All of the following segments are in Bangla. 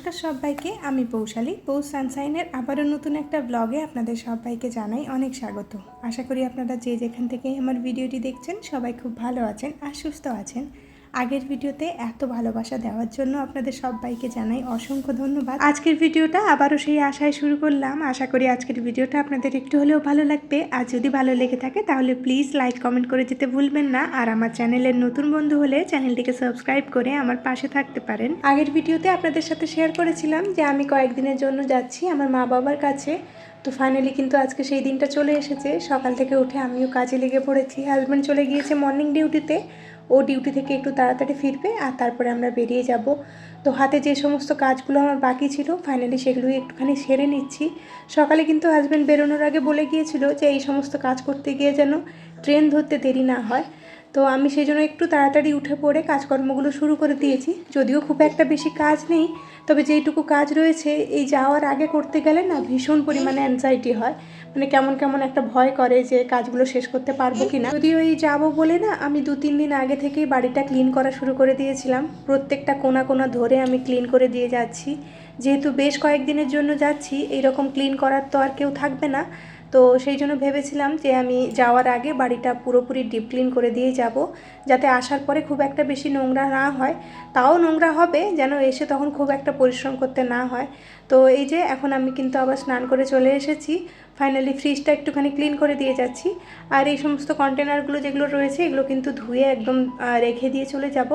নমস্কার সবাইকে, আমি পৌশালী পৌষ সানসাইনের আবারও নতুন একটা ব্লগে আপনাদের সবাইকে জানাই অনেক স্বাগত। আশা করি আপনারা যে যেখান থেকে আমার ভিডিওটি দেখছেন, সবাই খুব ভালো আছেন আর সুস্থ আছেন। আগের ভিডিওতে এত ভালোবাসা দেওয়ার জন্য আপনাদের সবাইকে জানাই অসংখ্য ধন্যবাদ। আজকের ভিডিওটা আবারও সেই আশায় শুরু করলাম। আশা করি আজকের ভিডিওটা আপনাদের একটু হলেও ভালো লাগবে। আর যদি ভালো লেগে থাকে তাহলে প্লিজ লাইক, কমেন্ট করে যেতে ভুলবেন না। আর আমার চ্যানেলের নতুন বন্ধু হলে চ্যানেলটিকে সাবস্ক্রাইব করে আমার পাশে থাকতে পারেন। আগের ভিডিওতে আপনাদের সাথে শেয়ার করেছিলাম যে আমি কয়েকদিনের জন্য যাচ্ছি আমার মা বাবার কাছে। তো ফাইনালি কিন্তু আজকে সেই দিনটা চলে এসেছে। সকাল থেকে উঠে আমিও কাজে লেগে পড়েছি। হাজব্যান্ড চলে গিয়েছে মর্নিং ডিউটিতে ও ডিউটি থেকে একটু তাড়াতাড়ি ফিরবে আর তারপরে আমরা বেরিয়ে যাব। তো হাতে যে সমস্ত কাজগুলো আমার বাকি ছিল ফাইনালি সেগুলোই একটুখানি সেরে নিচ্ছি। সকালে কিন্তু হাজব্যান্ড বেরোনোর আগে বলে গিয়েছিল যে, এই সমস্ত কাজ করতে গিয়ে যেন ট্রেন ধরতে দেরি না হয়। তো আমি সেই জন্য একটু তাড়াতাড়ি উঠে পড়ে কাজকর্মগুলো শুরু করে দিয়েছি। যদিও খুব একটা বেশি কাজ নেই, তবে যেইটুকু কাজ রয়েছে, এই যাওয়ার আগে করতে গেলে না ভীষণ পরিমাণে অ্যাংজাইটি হয়। মানে কেমন কেমন একটা ভয় করে যে কাজগুলো শেষ করতে পারব কি না যদিও এই যাব বলে না আমি দু তিন দিন আগে থেকেই বাড়িটা ক্লিন করা শুরু করে দিয়েছিলাম। প্রত্যেকটা কোনা কোনা ধরে আমি ক্লিন করে দিয়ে যাচ্ছি। যেহেতু বেশ কয়েকদিনের জন্য যাচ্ছি, এইরকম ক্লিন করার তো আর কেউ থাকবে না। তো সেই জন্য ভেবেছিলাম যে আমি যাওয়ার আগে বাড়িটা পুরোপুরি ডিপ ক্লিন করে দিয়ে যাব, যাতে আসার পরে খুব একটা বেশি নোংরা না হয়। তাও নোংরা হবে, যেন এসে তখন খুব একটা পরিশ্রম করতে না হয়। তো এই যে এখন আমি কিন্তু আবার স্নান করে চলে এসেছি। ফাইনালি ফ্রিজটা একটুখানি ক্লিন করে দিয়ে যাচ্ছি। আর এই সমস্ত কন্টেনারগুলো যেগুলো রয়েছে, এগুলো কিন্তু ধুয়ে একদম রেখে দিয়ে চলে যাব।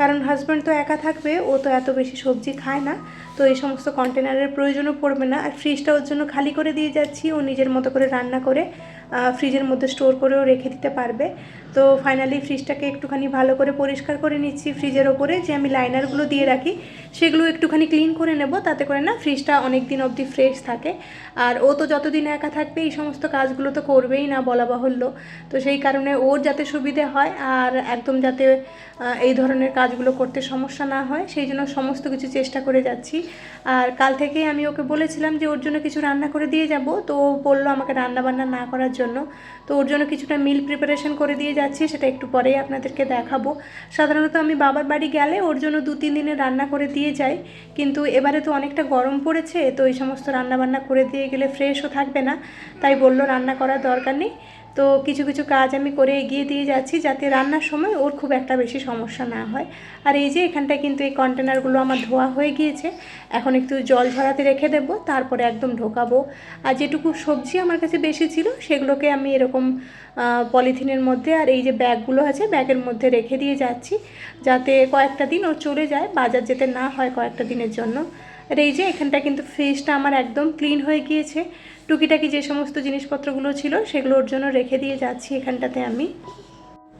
কারণ হাজব্যান্ড তো একা থাকবে, ও তো এত বেশি সবজি খায় না। তো এই সমস্ত কন্টেনারের প্রয়োজনও পড়বে না। আর ফ্রিজটা ওর জন্য খালি করে দিয়ে যাচ্ছি, ও নিজের মতো করে রান্না করে ফ্রিজের মধ্যে স্টোর করেও রেখে দিতে পারবে। তো ফাইনালি ফ্রিজটাকে একটুখানি ভালো করে পরিষ্কার করে নিচ্ছি ফ্রিজের ওপরে। যে আমি লাইনারগুলো দিয়ে রাখি, সেগুলো একটুখানি ক্লিন করে নেব, তাতে করে না ফ্রিজটা অনেক দিন অবধি ফ্রেশ থাকে। আর ও তো যতদিন একা থাকবে, এই সমস্ত কাজগুলো তো করবেই না বলা বাহুল্য। তো সেই কারণে ওর যাতে সুবিধে হয়, আর একদম যাতে এই ধরনের কাজগুলো করতে সমস্যা না হয়, সেই জন্য সমস্ত কিছু চেষ্টা করে যাচ্ছি। আর কাল থেকেই আমি ওকে বলেছিলাম যে ওর জন্য কিছু রান্না করে দিয়ে যাব, তো ও বলল আমাকে রান্না বান্না না করার জন্য। তো ওর জন্য কিছুটা মিল প্রিপারেশন করে দিয়ে যাচ্ছি। সেটা একটু পরেই আপনাদেরকে দেখাবো। সাধারণত আমি বাবার বাড়ি গেলে ওর জন্য দু তিন দিনে রান্না করে দিয়ে যাই। কিন্তু এবারে তো অনেকটা গরম পড়েছে, তো এই সমস্ত রান্না বান্না করে দিয়ে গেলে ফ্রেশও থাকবে না। তাই বলল রান্না করার দরকার নেই। তো কিছু কিছু কাজ আমি করে এগিয়ে দিয়ে যাচ্ছি যাতে রান্নার সময় ওর খুব একটা বেশি সমস্যা না হয়। আর এই যে এখানটায় কিন্তু এই কন্টেনারগুলো আমার ধোয়া হয়ে গিয়েছে, এখন একটু জল ঝরাতে রেখে দেবো, তারপরে একদম ঢোকাবো। আর যেটুকু সবজি আমার কাছে বেশি ছিল সেগুলোকে আমি এরকম পলিথিনের মধ্যে আর এই যে ব্যাগগুলো আছে ব্যাগের মধ্যে রেখে দিয়ে যাচ্ছি, যাতে কয়েকটা দিন ও চলে যায়, বাজার যেতে না হয় কয়েকটা দিনের জন্য। আর এই যে এখানটা কিন্তু ফ্রিজটা আমার একদম ক্লিন হয়ে গিয়েছে টুকিটাকি যে সমস্ত জিনিসপত্রগুলো ছিল সেগুলো ওর জন্য রেখে দিয়ে যাচ্ছি এখানটাতে আমি।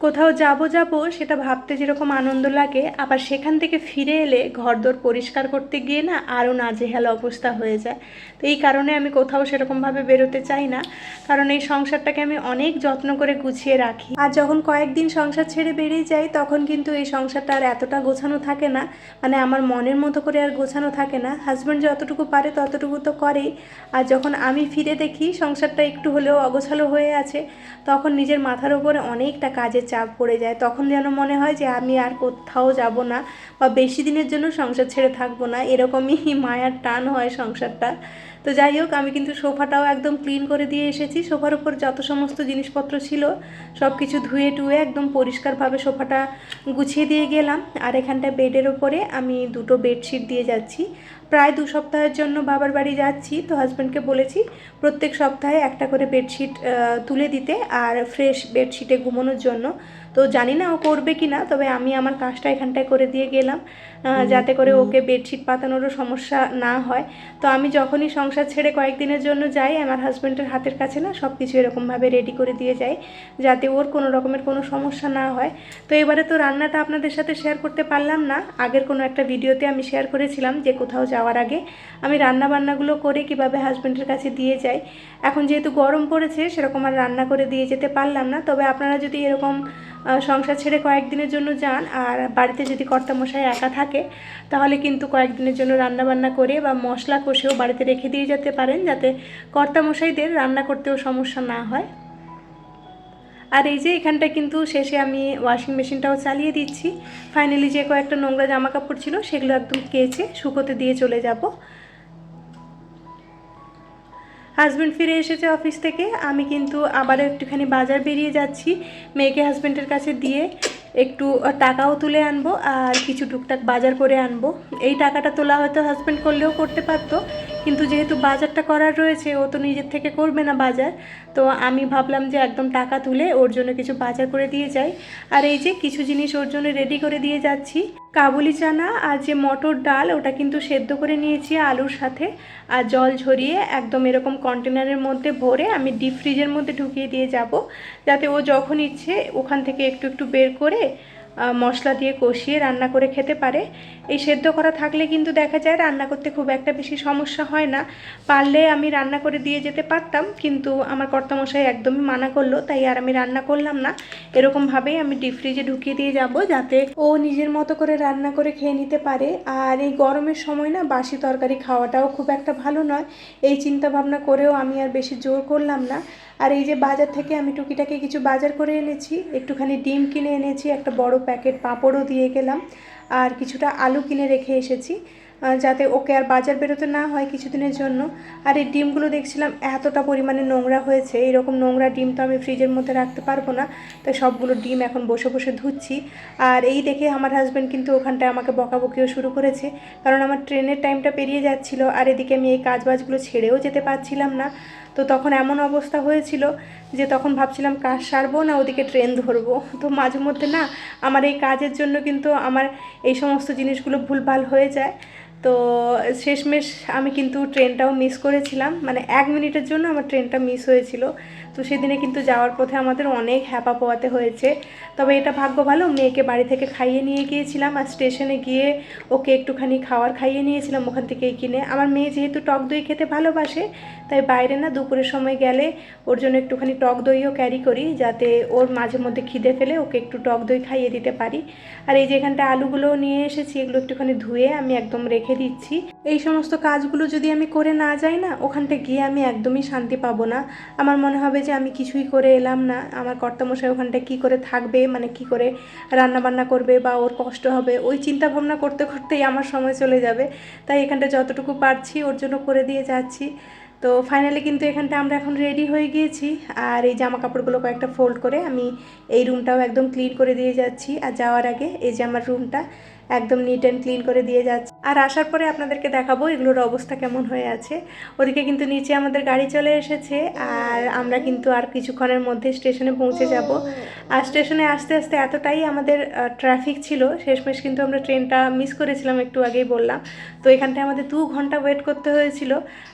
কোথাও যাব যাব সেটা ভাবতে যেরকম আনন্দ লাগে, আবার সেখান থেকে ফিরে এলে ঘরদোর পরিষ্কার করতে গিয়ে না আরও নাজেহাল অবস্থা হয়ে যায়। তো এই কারণে আমি কোথাও সেরকমভাবে বেরোতে চাই না, কারণ এই সংসারটাকে আমি অনেক যত্ন করে গুছিয়ে রাখি। আর যখন কয়েকদিন সংসার ছেড়ে বেরিয়ে যাই, তখন কিন্তু এই সংসারটা আর এতটা গোছানো থাকে না মানে আমার মনের মতো করে আর গোছানো থাকে না। হাজব্যান্ড যতটুকু পারে ততটুকু তো করেই। আর যখন আমি ফিরে দেখি, সংসারটা একটু হলেও অগোছালো হয়ে আছে, তখন নিজের মাথার উপরে অনেকটা কাজের চাপ পড়ে যায়, তখন যেন মনে হয় যে আমি আর কোথাও যাব না বা বেশি দিনের জন্য সংসার ছেড়ে থাকব না। এরকমই মায়ার টান হয় সংসারটা। তো যাই হোক, আমি কিন্তু সোফাটাও একদম ক্লিন করে দিয়ে এসেছি। সোফার উপর যত সমস্ত জিনিসপত্র ছিল সব কিছু ধুয়ে টুয়ে একদম পরিষ্কারভাবে সোফাটা গুছিয়ে দিয়ে গেলাম। আর এখানটা বেডের ওপরে আমি দুটো বেডশিট দিয়ে যাচ্ছি। প্রায় দু সপ্তাহের জন্য বাবার বাড়ি যাচ্ছি। তো হাজব্যান্ডকে বলেছি, প্রত্যেক সপ্তাহে একটা করে বেডশিট তুলে দিতে আর ফ্রেশ বেডশিটে ঘুমানোর জন্য তো জানি না ও করবে কি না তবে আমি আমার কাজটা এখানটায় করে দিয়ে গেলাম যাতে করে ওকে বেডশিট পাতানোরও সমস্যা না হয়। তো আমি যখনই সংসার ছেড়ে কয়েকদিনের জন্য যাই আমার হাজব্যান্ডের হাতের কাছে না সব কিছু এরকমভাবে রেডি করে দিয়ে যাই যাতে ওর কোনো রকমের কোনো সমস্যা না হয়। তো এবারে তো রান্নাটা আপনাদের সাথে শেয়ার করতে পারলাম না আগের কোনো একটা ভিডিওতে আমি শেয়ার করেছিলাম যে কোথাও যাওয়ার আগে আমি রান্না বান্নাগুলো করে কীভাবে হাজব্যান্ডের কাছে দিয়ে যাই। এখন যেহেতু গরম পড়েছে সেরকম আর রান্না করে দিয়ে যেতে পারলাম না তবে আপনারা যদি এরকম সংসার ছেড়ে কয়েকদিনের জন্য যান, আর বাড়িতে যদি কর্তামশাই একা থাকে, তাহলে কিন্তু কয়েকদিনের জন্য রান্না বান্না করে বা মশলা কষেও বাড়িতে রেখে দিয়ে যেতে পারেন, যাতে কর্তামশাইদের রান্না করতেও সমস্যা না হয়। আর এই যে এখানটা কিন্তু শেষে আমি ওয়াশিং মেশিনটাও চালিয়ে দিচ্ছি। ফাইনালি যে কয়েকটা নোংরা জামা কাপড় ছিল, সেগুলো একদম কেচে শুকোতে দিয়ে চলে যাব। হাজব্যান্ড ফিরে এসেছে অফিস থেকে। আমি কিন্তু আবারও একটুখানি বাজার বেরিয়ে যাচ্ছি। মেয়েকে হাজব্যান্ডের কাছে দিয়ে একটু টাকাও তুলে আনব আর কিছু টুকটাক বাজার করে আনব। এই টাকাটা তোলা হয়তো হাজব্যান্ড করলেও করতে পারতো। কিন্তু যেহেতু বাজারটা করার রয়েছে, ও তো নিজের থেকে করবে না বাজার। তো আমি ভাবলাম যে একদম টাকা তুলে ওর জন্য কিছু বাজার করে দিয়ে যাই। আর এই যে কিছু জিনিস ওর জন্য রেডি করে দিয়ে যাচ্ছি। কাবুলি চানা আর যে মটর ডাল, ওটা কিন্তু সেদ্ধ করে নিয়েছি আলুর সাথে। আর জল ঝরিয়ে একদম এরকম কন্টেনারের মধ্যে ভরে আমি ডিপ ফ্রিজের মধ্যে ঢুকিয়ে দিয়ে যাব। যাতে ও যখন ইচ্ছে ওখান থেকে একটু একটু বের করে মশলা দিয়ে কষিয়ে রান্না করে খেতে পারে। এই সেদ্ধ করা থাকলে কিন্তু দেখা যায় রান্না করতে খুব একটা বেশি সমস্যা হয় না। পারলে আমি রান্না করে দিয়ে যেতে পারতাম, কিন্তু আমার কর্তামশাই একদমই মানা করল, তাই আর আমি রান্না করলাম না। এরকমভাবেই আমি ডিপ ফ্রিজে ঢুকিয়ে দিয়ে যাব, যাতে ও নিজের মতো করে রান্না করে খেয়ে নিতে পারে। আর এই গরমের সময় না, বাসি তরকারি খাওয়াটাও খুব একটা ভালো নয়। এই চিন্তা ভাবনা করেও আমি আর বেশি জোর করলাম না। আর এই যে বাজার থেকে আমি টুকিটাকে কিছু বাজার করে এনেছি, একটুখানি ডিম কিনে এনেছি, একটা বড় প্যাকেট পাঁপড়ও দিয়ে গেলাম আর কিছুটা আলু কিনে রেখে এসেছি যাতে ওকে আর বাজার বেরোতে না হয় কিছুদিনের জন্য। আর এই ডিমগুলো দেখছিলাম এতটা পরিমাণে নোংরা হয়েছে, এরকম নোংরা ডিম তো আমি ফ্রিজের মধ্যে রাখতে পারব না। তাই সবগুলো ডিম এখন বসে বসে ধুচ্ছি। আর এই দেখে আমার হাজব্যান্ড কিন্তু ওখানটায় আমাকে বকাবকিও শুরু করেছে, কারণ আমার ট্রেনের টাইমটা পেরিয়ে যাচ্ছিল। আর এদিকে আমি এই কাজবাজগুলো ছেড়েও যেতে পারছিলাম না। তো তখন এমন অবস্থা হয়েছিল যে তখন ভাবছিলাম, কাজ সারবো না, ওদিকে ট্রেন ধরবো। তো মাঝে মধ্যে না, আমার এই কাজের জন্য কিন্তু আমার এই সমস্ত জিনিসগুলো ভুলভাল হয়ে যায়। তো শেষমেশ আমি কিন্তু ট্রেনটাও মিস করেছিলাম। মানে এক মিনিটের জন্য আমার ট্রেনটা মিস হয়েছিল। তো সেদিনে কিন্তু যাওয়ার পথে আমাদের অনেক হ্যাপা পোয়াতে হয়েছে। তবে এটা ভাগ্য ভালো, মেয়েকে বাড়ি থেকে খাইয়ে নিয়ে গিয়েছিলাম আর স্টেশনে গিয়ে ওকে একটুখানি খাওয়ার খাইয়ে নিয়েছিলাম ওখান থেকেই কিনে। আমার মেয়ে যেহেতু টক দই খেতে ভালোবাসে, তাই বাইরে না দুপুরের সময় গেলে ওর জন্য একটুখানি টক দইও ক্যারি করি, যাতে ওর মাঝে মধ্যে খিদে ফেলে ওকে একটু টক দই খাইয়ে দিতে পারি। আর এই যে এখানটা আলুগুলোও নিয়ে এসেছি, এগুলো একটুখানি ধুয়ে আমি একদম রেখে দিচ্ছি। এই সমস্ত কাজগুলো যদি আমি করে না যাই না, ওখানটা গিয়ে আমি একদমই শান্তি পাবো না। আমার মনে হবে যে আমি কিছুই করে এলাম না। আমার কর্তামশাই ওখানটা কি করে থাকবে মানে কি করে রান্না বান্না করবে বা ওর কষ্ট হবে, ওই চিন্তা ভাবনা করতে করতেই আমার সময় চলে যাবে। তাই এখানটা যতটুকু পারছি ওর জন্য করে দিয়ে যাচ্ছি। তো ফাইনালি কিন্তু এখানটা আমরা এখন রেডি হয়ে গিয়েছি। আর এই জামা কাপড়গুলো কয়েকটা ফোল্ড করে আমি এই রুমটাও একদম ক্লিন করে দিয়ে যাচ্ছি। আর যাওয়ার আগে এই যে আমার রুমটা একদম নিট অ্যান্ড ক্লিন করে দিয়ে যাচ্ছে। আর আসার পরে আপনাদেরকে দেখাবো এগুলোর অবস্থা কেমন হয়ে আছে। ওদিকে কিন্তু নিচে আমাদের গাড়ি চলে এসেছে, আর আমরা কিন্তু আর কিছুক্ষণের মধ্যে স্টেশনে পৌঁছে যাব। আর স্টেশনে আসতে আসতে এতটাই আমাদের ট্রাফিক ছিল, শেষমেশ কিন্তু আমরা ট্রেনটা মিস করেছিলাম একটু আগেই বললাম। তো এখানটায় আমাদের দু ঘণ্টা ওয়েট করতে হয়েছিল।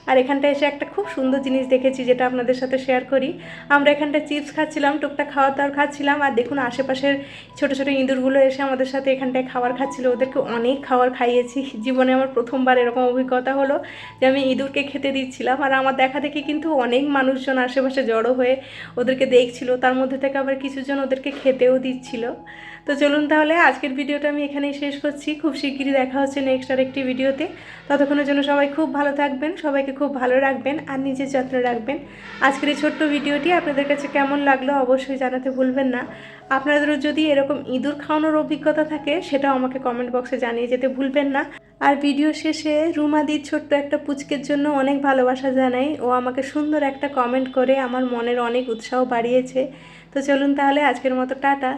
আর এখানটায় এসে একটা খুব সুন্দর জিনিস দেখেছি, যেটা আপনাদের সাথে শেয়ার করি। আমরা এখানটায় চিপস খাচ্ছিলাম, টুকটাক খাওয়ার দাওয়ার খাচ্ছিলাম, আর দেখুন আশেপাশের ছোট ছোট ইঁদুরগুলো এসে আমাদের সাথে এখানটায় খাবার খাচ্ছিল। ওদেরকে অনেক খাবার খাইয়েছি। জীবনে আমার প্রথমবার এরকম অভিজ্ঞতা হলো যে আমি ইঁদুরকে খেতে দিচ্ছিলাম। আর আমার দেখা দেখি কিন্তু অনেক মানুষজন আশেপাশে জড়ো হয়ে ওদেরকে দেখছিল। তার মধ্যে থেকে আবার কিছুজন ওদেরকে খেতেও দিচ্ছিল। তো চলুন তাহলে আজকের ভিডিওটা আমি এখানেই শেষ করছি। খুব শিগগিরই দেখা হচ্ছে নেক্সট আর একটি ভিডিওতে। ততক্ষণের জন্য সবাই খুব ভালো থাকবেন, সবাইকে খুব ভালো রাখবেন আর নিজের যত্ন রাখবেন। আজকের এই ছোট্ট ভিডিওটি আপনাদের কাছে কেমন লাগল অবশ্যই জানাতে ভুলবেন না। আপনাদেরও যদি এরকম ইঁদুর খাওয়ানোর অভিজ্ঞতা থাকে, সেটাও আমাকে কমেন্ট বক্সে জানিয়ে যেতে ভুলবেন না। আর ভিডিও শেষে রুমাদির ছোট্ট একটা পুচকের জন্য অনেক ভালোবাসা জানাই। ও আমাকে সুন্দর একটা কমেন্ট করে আমার মনের অনেক উৎসাহ বাড়িয়েছে। তো চলুন তাহলে আজকের মতো টাটা।